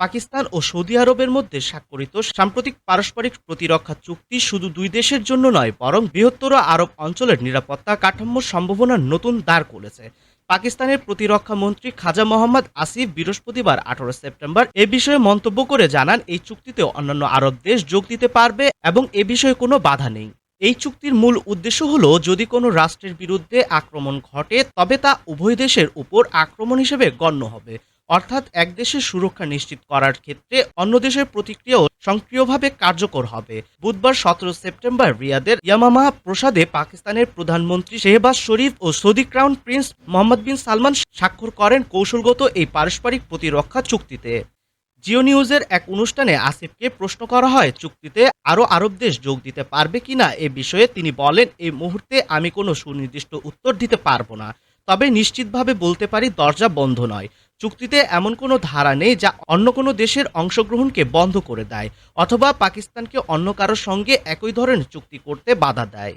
পাকিস্তান ও Saudi আরবের মধ্যে স্বাক্ষরিত সাম্প্রতিক পারস্পরিক প্রতিরক্ষা চুক্তি শুধু দুই দেশের জন্য নয়, বরং বৃহত্তর আরব অঞ্চলের নিরাপত্তা কাঠামোর সম্ভাবনার নতুন দ্বার খুলেছে পাকিস্তানের প্রতিরক্ষা মন্ত্রী খাজা মোহাম্মদ আসিফ বৃহস্পতিবার আঠারো সেপ্টেম্বর এ বিষয়ে মন্তব্য করে জানান, এই চুক্তিতে অন্যান্য আরব দেশ যোগ দিতে পারবে এবং এ বিষয়ে কোনো বাধা নেই। এই চুক্তির মূল উদ্দেশ্য হল, যদি কোনো রাষ্ট্রের বিরুদ্ধে আক্রমণ ঘটে, তবে তা উভয় দেশের উপর আক্রমণ হিসেবে গণ্য হবে। অর্থাৎ এক দেশের সুরক্ষা নিশ্চিত করার ক্ষেত্রে অন্য দেশের প্রতিক্রিয়াও সক্রিয়ভাবে কার্যকর হবে। বুধবার সতেরো সেপ্টেম্বর রিয়াদের ইয়ামামা প্রসাদে পাকিস্তানের প্রধানমন্ত্রী শেহবাজ শরীফ ও Saudi crown prince Mohammed bin Salman স্বাক্ষর করেন কৌশলগত এই পারস্পরিক প্রতিরক্ষা চুক্তিতে। জিও নিউজের এক অনুষ্ঠানে আসিফকে প্রশ্ন করা হয়, চুক্তিতে আরও আরব দেশ যোগ দিতে পারবে কিনা এ বিষয়ে তিনি বলেন এই মুহূর্তে আমি কোনো সুনির্দিষ্ট উত্তর দিতে পারব না। তবে নিশ্চিতভাবে বলতে পারি দরজা বন্ধ নয়। চুক্তিতে এমন কোনো ধারা নেই যা অন্য কোনো দেশের অংশগ্রহণকে বন্ধ করে দেয়, অথবা পাকিস্তানকে অন্য কারোর সঙ্গে একই ধরনের চুক্তি করতে বাধা দেয়।